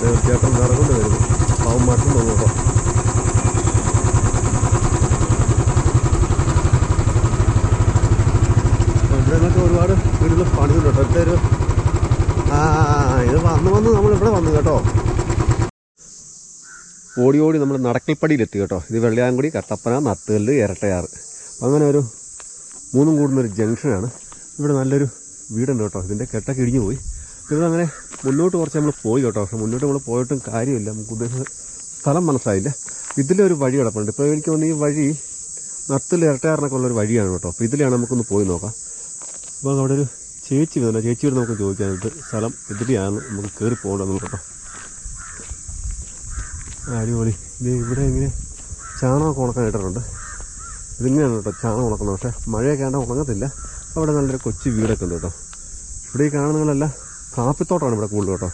തീർച്ചയായിട്ടും ചേട്ടൻ വരും. പാവം മാറ്റം നോക്കാം ഇവിടെ ഒരുപാട് വീടുകൾ പണിതുണ്ട് കേട്ടോ ഒരു ആ ഇത് വന്ന് വന്ന് നമ്മൾ ഇവിടെ വന്നു കേട്ടോ. ഓടി ഓടി നമ്മൾ നടക്കൽപ്പടിയിലെത്തി കേട്ടോ. ഇത് വെള്ളിയാങ്കുടി കട്ടപ്പന നത്തുകല്ല് ഇരട്ടയാറ് അപ്പം അങ്ങനെ ഒരു മൂന്നും കൂടുന്നൊരു ജംഗ്ഷനാണ്. ഇവിടെ നല്ലൊരു വീടുണ്ട് കേട്ടോ. ഇതിന്റെ കെട്ടൊക്കെ ഇടിഞ്ഞു പോയി. ഇവിടെ അങ്ങനെ മുന്നോട്ട് കുറച്ച് നമ്മൾ പോയി കേട്ടോ. പക്ഷെ മുന്നോട്ട് നമ്മൾ പോയിട്ടും കാര്യമില്ല. നമുക്ക് ഉദ്ദേശിച്ച സ്ഥലം മനസ്സിലായില്ല. ഇതിലൊരു വഴി കിടപ്പുണ്ട്. ഇപ്പോൾ എനിക്ക് തോന്നുന്നു ഈ വഴി നത്തിൽ ഇരട്ടയാറിനൊക്കെ ഉള്ളൊരു വഴിയാണ് കേട്ടോ. അപ്പോൾ ഇതിലാണ് നമുക്കൊന്ന് പോയി നോക്കാം. അപ്പോൾ അവിടെ ഒരു ചേച്ചി വരുന്നുണ്ട് ചേച്ചിയോട് നമുക്ക് ചോദിക്കാനായിട്ട് സ്ഥലം ഇതിലെയാണ് നമുക്ക് കയറി പോകേണ്ടതെന്ന് കേട്ടോ. അടിപൊളി. ഇത് ഇവിടെ ഇങ്ങനെ ചാണകമൊക്കെ ഉണക്കാൻ ഇട്ടിട്ടുണ്ട്. ഇതിങ്ങനെയാണ് കേട്ടോ ചാണകം ഉണക്കുന്നത്. പക്ഷേ മഴയൊക്കെ ആണ്ട് ഉണങ്ങത്തില്ല. അവിടെ നല്ലൊരു കൊച്ചു വീടൊക്കെ ഉണ്ട് കേട്ടോ. ഇവിടെ ഈ കാണുന്നതല്ല കാപ്പിത്തോട്ടമാണ് ഇവിടെ കൂടുതൽ കേട്ടോ.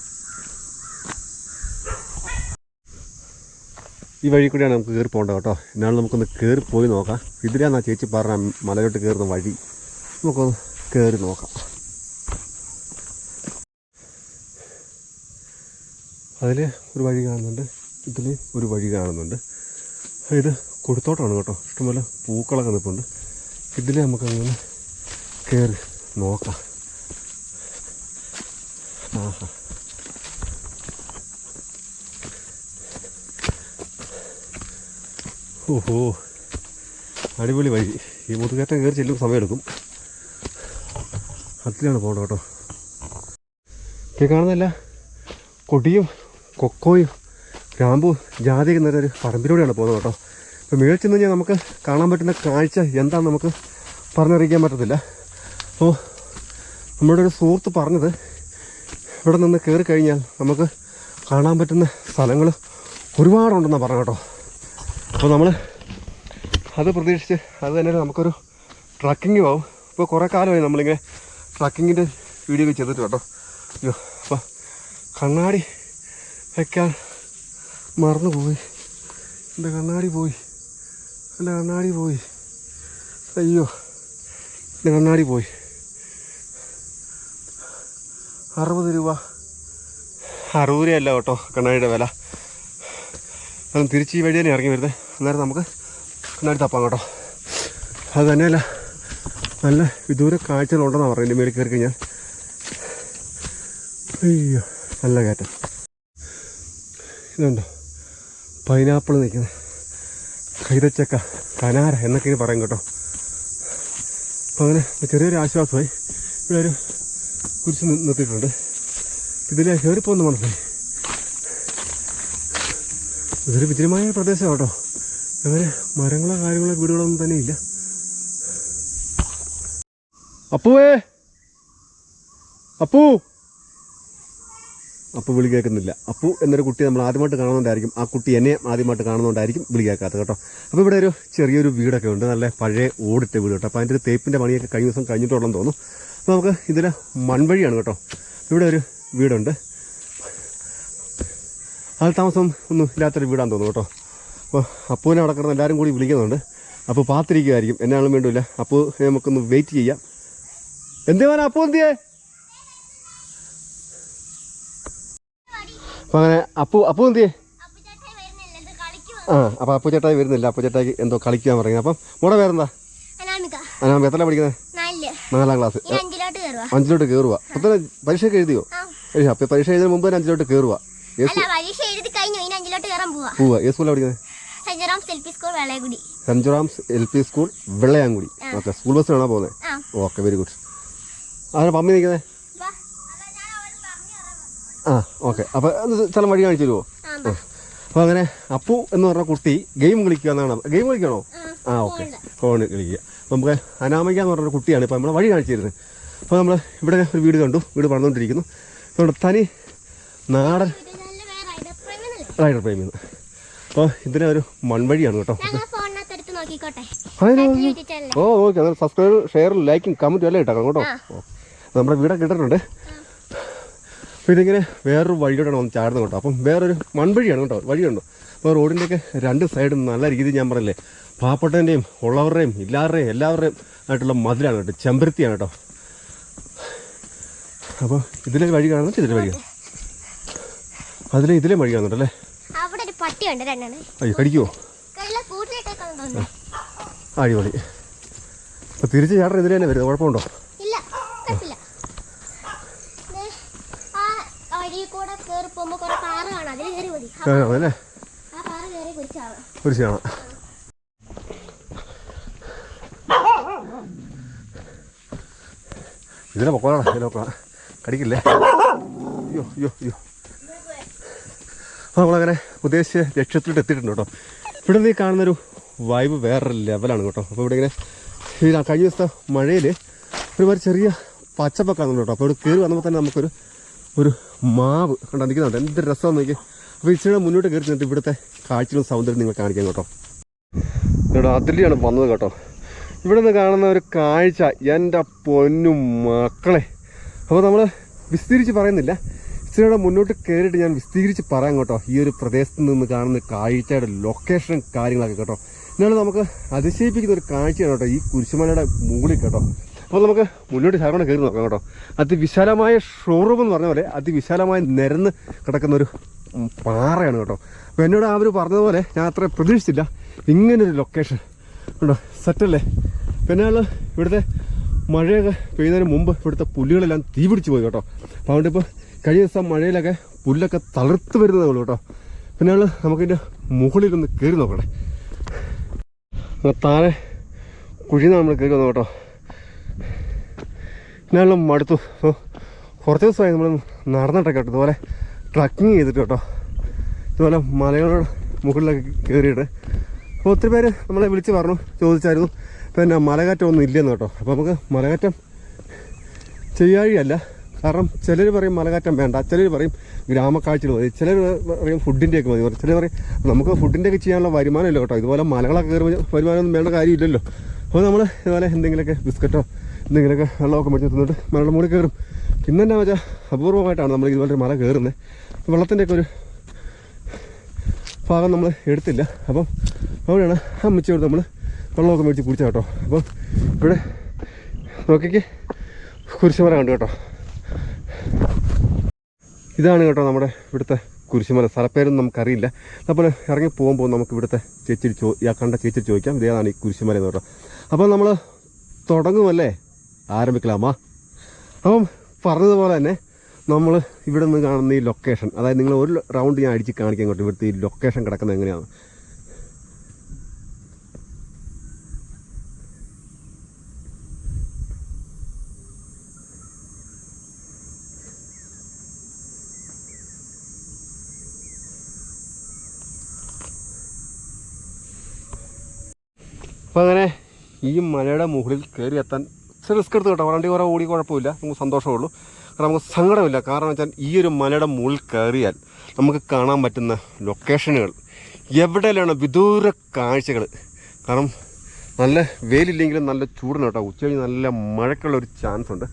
ഈ വഴി കൂടിയാണ് നമുക്ക് കയറി പോകേണ്ടത് കേട്ടോ. എന്നാലും നമുക്കൊന്ന് കയറി പോയി നോക്കാം. ഇതിലാണ് ആ ചേച്ചി പറഞ്ഞ മലയോട്ട് കയറുന്ന വഴി. നമുക്കൊന്ന് കയറി നോക്കാം. അതിൽ ഒരു വഴി കാണുന്നുണ്ട്. ഇതിൽ ഒരു വഴി കാണുന്നുണ്ട്. ഇത് കൊടുത്തോട്ടാണ് കേട്ടോ. ഇഷ്ടംപോലെ പൂക്കളൊക്കെ നിൽപ്പുണ്ട് ഇതിൽ നമുക്കങ്ങനെ കയറി നോക്കാം. ഓഹോ. അടിപൊളി വഴി. ഈ മുതുകയറ്റം കയറി ചെല്ലും സമയമെടുക്കും. അതിലാണ് പോകണം കേട്ടോ. കാണുന്നല്ല കൊടിയും കൊക്കോയും ഗ്രാമ്പു ജാതി എന്നൊരു പറമ്പിലൂടെയാണ് പോകുന്നത് കേട്ടോ. ഇപ്പോൾ മേളിൽ ചെന്ന് കഴിഞ്ഞാൽ നമുക്ക് കാണാൻ പറ്റുന്ന കാഴ്ച എന്താണെന്ന് നമുക്ക് പറഞ്ഞറിയിക്കാൻ പറ്റത്തില്ല. അപ്പോൾ നമ്മുടെ ഒരു സുഹൃത്ത് പറഞ്ഞത് ഇവിടെ നിന്ന് കയറി കഴിഞ്ഞാൽ നമുക്ക് കാണാൻ പറ്റുന്ന സ്ഥലങ്ങൾ ഒരുപാടുണ്ടെന്നാണ് പറഞ്ഞു കേട്ടോ. അപ്പോൾ നമ്മൾ അത് പ്രതീക്ഷിച്ച് അത് തന്നെ നമുക്കൊരു ട്രക്കിങ് പോകും ഇപ്പോൾ കുറേ കാലമായി നമ്മളിങ്ങനെ ട്രക്കിങ്ങിന്റെ വീഡിയോ ചെയ്തിട്ട് കേട്ടോ. അയ്യോ അപ്പോൾ കണ്ണാടി വെക്കാൻ മറന്നു പോയി എന്റെ കണ്ണാടി പോയി. എന്റെ കണ്ണാടി പോയി. അയ്യോ എന്റെ കണ്ണാടി പോയി. അറുപത് രൂപ. അറുപത് രൂപയല്ല കേട്ടോ കണ്ണാടിയുടെ വില. അതും തിരിച്ച് ഈ വഴി തന്നെ ഇറങ്ങി വരുന്നത് അന്നേരം നമുക്ക് കണ്ണാടി തപ്പാം കേട്ടോ. അത് തന്നെയല്ല നല്ല വിദൂര കാഴ്ചകളുണ്ടെന്നാണ് പറയുന്നത്. മേളിൽ കയറി കഴിഞ്ഞാൽ അയ്യോ നല്ല കയറ്റം ഇതുണ്ടോ? പൈനാപ്പിൾ നിൽക്കുന്നത് കൈതച്ചക്ക കനാര എന്നൊക്കെ പറയും കേട്ടോ. അപ്പോൾ അങ്ങനെ ചെറിയൊരു ആശ്വാസമായി. ഇവിടെ ഒരു കുരിശ് നിർത്തിയിട്ടുണ്ട്. ഇതിലെ കയറിപ്പോന്ന് മനസ്സിലായി. ഇതൊരു വിചിരമായ പ്രദേശമാണ് കേട്ടോ. അങ്ങനെ മരങ്ങളോ കാര്യങ്ങളോ വീടുകളോ ഒന്നും തന്നെ ഇല്ല. അപ്പുവേ! അപ്പു! അപ്പു വിളി കേൾക്കുന്നില്ല. അപ്പു എന്നൊരു കുട്ടി നമ്മൾ ആദ്യമായിട്ട് കാണുന്നുണ്ടായിരിക്കും ആ കുട്ടി എന്നെ ആദ്യമായിട്ട് കാണുന്നുണ്ടായിരിക്കും വിളി കേൾക്കാത്തത് കേട്ടോ. അപ്പോൾ ഇവിടെ ഒരു ചെറിയൊരു വീടൊക്കെ ഉണ്ട്. നല്ല പഴയ ഓടിട്ട വീട് കേട്ടോ. അപ്പോൾ അതിന്റെ ഒരു തേപ്പിന്റെ പണിയൊക്കെ കഴിഞ്ഞ ദിവസം കഴിഞ്ഞിട്ടുള്ളതെന്ന് തോന്നുന്നു. അപ്പോൾ നമുക്ക് ഇതിൽ മൺവഴിയാണ് കേട്ടോ. ഇവിടെ ഒരു വീടുണ്ട്. ആൾ താമസം ഒന്നും ഇല്ലാത്തൊരു വീടാന്ന് തോന്നുന്നു കേട്ടോ. അപ്പോൾ അപ്പൂനെ അവിടെ കിടന്ന് എല്ലാവരും കൂടി വിളിക്കുന്നുണ്ട്. അപ്പോൾ പാത്തിരിക്കുമായിരിക്കും എന്നാലും വേണ്ടില്ല. അപ്പോൾ നമുക്കൊന്ന് വെയിറ്റ് ചെയ്യാം. എന്തേ മോനെ അപ്പു എന്തിയേ? അപ്പോൾ അങ്ങനെ അപ്പു അപ്പു എന്ത് ചെയ്യേ. ആ അപ്പോൾ അപ്പു ചേട്ടായി വരുന്നില്ല. അപ്പു ചേട്ടായി എന്തോ കളിക്കാൻ പറയുന്നത് അപ്പം മോടെ വേറെന്താ അനാമിക, അനാമ എത്ര പഠിക്കുന്നത്. നാലാം ക്ലാസ്. അഞ്ചിലോട്ട് കയറുക അപ്പം തന്നെ പരീക്ഷയൊക്കെ എഴുതിയോ? ആ. ഏയ് പരീക്ഷ എഴുതുന്ന മുമ്പ് തന്നെ അഞ്ചിലോട്ട് കയറുക എഴുതി പോവാ. ഏത് സ്കൂളിലാണ് പഠിക്കുന്നത് saint Jerome's L P school Vellayamkudi. Okay school ബസ്സിലാണോ പോകുന്നത്. Okay very good. ആരാ പമ്മി നിൽക്കുന്നത് വാ. അതാ ഞാൻ അവൾ പറഞ്ഞു തരാൻ വന്നത്. ആ ഓക്കെ. അപ്പോൾ സ്ഥലം വഴി കാണിച്ചു തരുമോ ആ, അപ്പോൾ അങ്ങനെ അപ്പു എന്ന് പറഞ്ഞ കുട്ടി ഗെയിം കളിക്കുക എന്നാണ്. ഗെയിം കളിക്കണോ? ആ, ഓക്കെ. ഫോണ് കളിക്കുക. അപ്പോൾ നമുക്ക് അനാമിക എന്ന് പറഞ്ഞ കുട്ടിയാണ് ഇപ്പോൾ നമ്മളെ വഴി കാണിച്ചു തരുന്നത്. അപ്പോൾ നമ്മൾ ഇവിടെ ഒരു വീട് കണ്ടു. വീട് പണിതുകൊണ്ടിരിക്കുന്നു. ഇവിടെ തനി നാടൻ? റൈഡർ പ്രേമിന്ന് അപ്പോൾ ഇതിനെ ഒരു മൺവഴിയാണ് കേട്ടോ. ഓ ഓക്കെ. സബ്സ്ക്രൈബ് ഷെയറും ലൈക്കും കമന്റും എല്ലാം ഇട്ടേക്കാം കേട്ടോ. നമ്മുടെ വീടൊക്കെ ഇട്ടിട്ടുണ്ട്. അപ്പോൾ ഇതിങ്ങനെ വേറൊരു വഴിയോടാണ് വന്ന് ചാടുന്നത് കേട്ടോ. അപ്പം വേറൊരു മൺവഴിയാണ് കേട്ടോ. വഴിയുണ്ടോ. അപ്പോൾ റോഡിന്റെയൊക്കെ രണ്ട് സൈഡും നല്ല രീതിയിൽ ഞാൻ പറഞ്ഞില്ലേ പാവപ്പെട്ടതിന്റെയും ഉള്ളവരുടെയും ഇല്ലാവരുടെയും എല്ലാവരുടെയും ആയിട്ടുള്ള മതിലാണ് കേട്ടോ. ചെമ്പരത്തിയാണ് കേട്ടോ. അപ്പോൾ ഇതിലെ വഴി കാണുന്നത് ഇതിലെ വഴി അതിലെ ഇതിലെ വഴി കാണുന്നുണ്ടല്ലേ അയ്യോ കടിക്കുമോ അടിപൊളി. അപ്പോൾ തിരിച്ച് ചേട്ടൻ ഇതിലേ തന്നെ വരുന്നത് കുഴപ്പമുണ്ടോ? ഇല്ല കുഴപ്പമില്ല ദേ, ആ വഴി കൂടെ കയറി പോകുമ്പോ കുറെ പാറ കാണാം അതിൽ കയറി മതി ആ- കാണാം അല്ലേ? കാണാം ഇതിലെ പൊക്കോളാണ് ഇതിനെ പൊക്കോളാം. കടിക്കില്ലേ? അയ്യോ അയ്യോ അയ്യോ. അപ്പോൾ നമ്മളങ്ങനെ ഉദ്ദേശിച്ച ലക്ഷ്യത്തിലോട്ട് എത്തിയിട്ടുണ്ട് കേട്ടോ. ഇവിടെ നീ കാണുന്നൊരു വൈബ് വേറൊരു ലെവലാണ് കേട്ടോ. അപ്പോൾ ഇവിടെ ഇങ്ങനെ ഈ കഴിഞ്ഞ ദിവസത്തെ മഴയിൽ ഒരുപാട് ചെറിയ പച്ചപ്പൊക്കെ ആണെന്നുണ്ട് കേട്ടോ. അപ്പോൾ ഇവിടെ കയറി വന്നപ്പോൾ തന്നെ നമുക്കൊരു ഒരു മാവ് കണ്ടാ നിൽക്കുന്നുണ്ട്. എന്ത് രസമാണെന്ന് നോക്കി ഇച്ചിരി മുന്നോട്ട് കയറി ചെന്നിട്ട് ഇവിടുത്തെ കാഴ്ചകളും സൗന്ദര്യം നിങ്ങൾ കാണിക്കാം കേട്ടോ. ഇവിടെ അതിലെയാണ് വന്നത് കേട്ടോ. ഇവിടെ നിന്ന് കാണുന്ന ഒരു കാഴ്ച എന്റെ പൊന്നും മക്കളെ. അപ്പോൾ നമ്മൾ വിസ്തീരിച്ച് പറയുന്നില്ല. ഇച്ചിരിയുടെ മുന്നോട്ട് കയറിയിട്ട് ഞാൻ വിസ്തീരിച്ച് പറയാം കേട്ടോ. ഈ ഒരു പ്രദേശത്ത് നിന്ന് കാണുന്ന കാഴ്ചയുടെ ലൊക്കേഷൻ കാര്യങ്ങളൊക്കെ കേട്ടോ. എന്നാലും നമുക്ക് അതിശയിപ്പിക്കുന്ന ഒരു കാഴ്ചയാണ് കേട്ടോ ഈ കുരിശുമലയുടെ മുകളിൽ കേട്ടോ. അപ്പോൾ നമുക്ക് മുന്നോട്ട് ശാഖണം കയറി നോക്കാം കേട്ടോ. അതിവിശാലമായ ഷോറൂം എന്ന് പറഞ്ഞ പോലെ അതിവിശാലമായി നിരന്ന് കിടക്കുന്ന ഒരു പാറയാണ് കേട്ടോ. അപ്പോൾ എന്നോട് അവർ പറഞ്ഞതുപോലെ ഞാൻ അത്ര പ്രതീക്ഷിച്ചില്ല. ഇങ്ങനൊരു ലൊക്കേഷൻ ഉണ്ടോ സെറ്റല്ലേ പിന്നെ ആൾ ഇവിടുത്തെ മഴയൊക്കെ പെയ്യുന്നതിന് മുമ്പ് ഇവിടുത്തെ പുല്ലുകളെല്ലാം തീ പിടിച്ച് പോയി കേട്ടോ. അപ്പോൾ അതുകൊണ്ട് ഇപ്പോൾ കഴിഞ്ഞ ദിവസം മഴയിലൊക്കെ പുല്ലൊക്കെ തളർത്ത് വരുന്നതേ ഉള്ളൂ കേട്ടോ. പിന്നെ ആൾ നമുക്കിതിന്റെ മുകളിലൊന്ന് കയറി നോക്കട്ടെ. താഴെ കുഴിന്ന് നമ്മൾ കയറി വന്നു കേട്ടോ. പിന്നെ ആളും മടുത്തു. കുറച്ച് ദിവസമായി നമ്മൾ നടന്നിട്ടൊക്കെ കേട്ടോ ഇതുപോലെ. ട്രക്കിങ് ചെയ്തിട്ട് കേട്ടോ ഇതുപോലെ മലകളുടെ മുകളിലൊക്കെ കയറിയിട്ട് അപ്പോൾ ഒത്തിരി പേര് നമ്മളെ വിളിച്ച് പറഞ്ഞു ചോദിച്ചായിരുന്നു. പിന്നെ മലകയറ്റം ഒന്നും ഇല്ലെന്ന് കേട്ടോ. അപ്പോൾ നമുക്ക് മലകയറ്റം ചെയ്യാഴിയല്ല കാരണം ചിലർ പറയും മലകയറ്റം വേണ്ട ചിലർ പറയും ഗ്രാമക്കാഴ്ചകൾ മതി ചിലർ പറയും ഫുഡിന്റെയൊക്കെ മതി. ചിലർ പറയും നമുക്ക് ഫുഡിന്റെയൊക്കെ ചെയ്യാനുള്ള വരുമാനമില്ല കേട്ടോ. ഇതുപോലെ മലകളൊക്കെ കയറി വരുമാനമൊന്നും വേണ്ട കാര്യമില്ലല്ലോ. അപ്പോൾ നമ്മൾ ഇതുപോലെ എന്തെങ്കിലുമൊക്കെ ബിസ്ക്കറ്റോ എന്തെങ്കിലുമൊക്കെ വെള്ളമൊക്കെ മേടിച്ച് തിന്നിട്ട് മലയുടെ മുകളിൽ കയറും. പിന്നെ എന്നാ വെച്ചാൽ അപൂർവമായിട്ടാണ് നമ്മൾ ഇതുപോലൊരു മല കയറുന്നത് വെള്ളത്തിന്റെയൊക്കെ ഒരു ഭാഗം നമ്മൾ എടുത്തില്ല. അപ്പം അവിടെയാണ് ആ മിച്ചോട് നമ്മൾ വെള്ളമൊക്കെ മേടിച്ച് കുടിച്ചാൽ കേട്ടോ. അപ്പം ഇവിടെ നോക്കിക്ക്. കുരിശുമല കണ്ടു കേട്ടോ. ഇതാണ് കേട്ടോ നമ്മുടെ ഇവിടുത്തെ കുരിശുമല. സ്ഥലപ്പേരൊന്നും നമുക്കറിയില്ല. അപ്പോൾ ഇറങ്ങി പോകുമ്പോൾ നമുക്ക് ഇവിടുത്തെ ചേച്ചി ചോ കണ്ട ചേച്ചി ചോദിക്കാം. ഇതേതാണ് ഈ കുരിശുമല എന്ന് പറഞ്ഞാൽ. അപ്പം നമ്മൾ തുടങ്ങുമല്ലേ ആരംഭിക്കലാമാ അപ്പം പറഞ്ഞതുപോലെ തന്നെ നമ്മൾ ഇവിടെ നിന്ന് കാണുന്ന ഈ ലൊക്കേഷൻ അതായത് നിങ്ങൾ ഒരു റൗണ്ട് ഞാൻ അടിച്ച് കാണിക്കാൻ കേട്ടോ ഇവിടുത്തെ ഈ ലൊക്കേഷൻ കിടക്കുന്നത് എങ്ങനെയാണ്? അപ്പോൾ അങ്ങനെ ഈ മലയുടെ മുകളിൽ കയറി എത്താൻ റിസ്ക് എടുത്ത് കേട്ടോ. വണ്ടി കുറേ ഓടി കുഴപ്പമില്ല. നമുക്ക് സന്തോഷമുള്ളൂ. കാരണം നമുക്ക് സങ്കടമില്ല. കാരണം വെച്ചാൽ ഈ ഒരു മലയുടെ മുകളിൽ കയറിയാൽ നമുക്ക് കാണാൻ പറ്റുന്ന ലൊക്കേഷനുകൾ എവിടെയാണ് വിദൂര കാഴ്ചകൾ. കാരണം നല്ല വെയിലില്ലെങ്കിലും നല്ല ചൂടിന് കേട്ടോ. ഉച്ച കഴിഞ്ഞ് നല്ല മഴയ്ക്കുള്ള ഒരു ചാൻസ് ഉണ്ട്.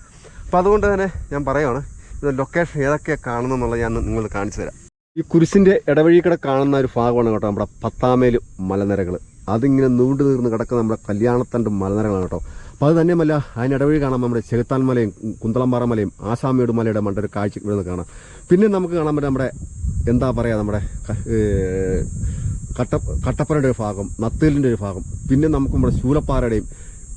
അപ്പോൾ അതുകൊണ്ട് തന്നെ ഞാൻ പറയുകയാണ് ഇത് ലൊക്കേഷൻ ഏതൊക്കെയാണ് കാണുന്നതെന്നുള്ളത് ഞാൻ നിങ്ങൾ കാണിച്ചു തരാം. ഈ കുരിശിന്റെ ഇടവഴി കൂടെ കാണുന്ന ഒരു ഭാഗമാണ് കേട്ടോ നമ്മുടെ പത്താമേൽ മലനിരകൾ അതിങ്ങനെ നീണ്ടു നീർന്ന് കിടക്കുന്ന നമ്മുടെ കല്യാണത്തണ്ട് മലനിരകളാണ് കേട്ടോ. അപ്പോൾ അത് തന്നെയുമല്ല അതിന് ഇടവഴി കാണാം നമ്മുടെ ചെകുത്താൻ മലയും കുന്തളംപാറ മലയും ആസാമേട് മലയുടെ മണ്ടൊരു കാഴ്ച ഇവിടെ കാണാം. പിന്നെ നമുക്ക് കാണാൻ പറ്റും നമ്മുടെ എന്താ പറയുക നമ്മുടെ കട്ട കട്ടപ്പനയുടെ ഒരു ഭാഗം നത്തേലിന്റെ ഒരു ഭാഗം പിന്നെ നമുക്ക് നമ്മുടെ ശൂലപ്പാറയുടെയും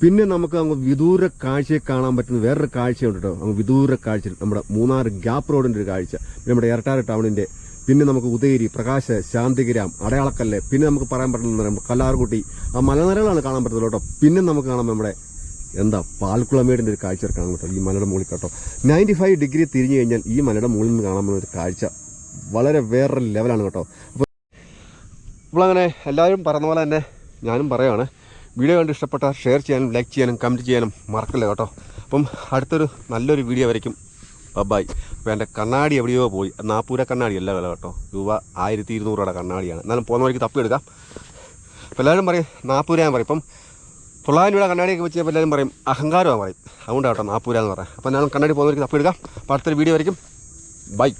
പിന്നെ നമുക്ക് അങ്ങ് വിദൂര കാഴ്ചയെ കാണാൻ പറ്റുന്ന വേറൊരു കാഴ്ചയുണ്ട് കേട്ടോ. അങ്ങ് വിദൂര കാഴ്ച നമ്മുടെ മൂന്നാർ ഗ്യാപ്പ് റോഡിന്റെ ഒരു കാഴ്ച നമ്മുടെ എരട്ടാറ് ടൗണിന്റെ പിന്നെ നമുക്ക് ഉദയഗിരി പ്രകാശ് ശാന്തിഗ്രാം അടയാളക്കല്ല് പിന്നെ നമുക്ക് പറയാൻ പറ്റുന്ന കല്ലാർകുട്ടി ആ മലനിരകളാണ് കാണാൻ പറ്റുന്നത് കേട്ടോ. പിന്നെ നമുക്ക് കാണാം നമ്മുടെ എന്താ പാൽക്കുളമേടിന്റെ ഒരു കാഴ്ച കാണാൻ പറ്റും ഈ മലയുടെ മുകളിൽ കേട്ടോ. നയന്റി ഫൈവ് ഡിഗ്രി തിരിഞ്ഞു കഴിഞ്ഞാൽ ഈ മലയുടെ മുകളിൽ നിന്ന് കാണാൻ ഒരു കാഴ്ച വളരെ വേറൊരു ലെവലാണ് കേട്ടോ. അപ്പോൾ നമ്മളങ്ങനെ എല്ലാവരും പറഞ്ഞ പോലെ തന്നെ ഞാനും പറയുകയാണ് വീഡിയോ കണ്ട് ഇഷ്ടപ്പെട്ടാൽ ഷെയർ ചെയ്യാനും ലൈക്ക് ചെയ്യാനും കമന്റ് ചെയ്യാനും മറക്കില്ല കേട്ടോ. അപ്പം അടുത്തൊരു നല്ലൊരു വീഡിയോ വരയ്ക്കും ബബായ് അപ്പോൾ എന്റെ കണ്ണാടി എവിടെയോ പോയി. നാപ്പൂര കണ്ണാടി അല്ല വില കേട്ടോ. രൂപ ആയിരത്തി ഇരുന്നൂറ് രൂപയുടെ കണ്ണാടിയാണ്. എന്നാലും പോകുന്ന വഴിക്ക് തപ്പിയെടുക്കാം. അപ്പോൾ എല്ലാവരും പറയും നാപ്പൂര ഞാൻ പറയും. ഇപ്പം തൊള്ളായിരം രൂപ കണ്ണാടിയൊക്കെ വെച്ച് കഴിഞ്ഞാൽ എല്ലാവരും പറയും അഹങ്കാരമാണ് പറയും. അതുകൊണ്ടാണ് കേട്ടോ നാപ്പൂര എന്ന് പറയാം. അപ്പോൾ ഞാൻ കണ്ണാടി പോകുന്നവർക്ക് തപ്പിയെടുക്കാം. അപ്പോൾ അടുത്തൊരു വീഡിയോ ആയിരിക്കും. ബൈ.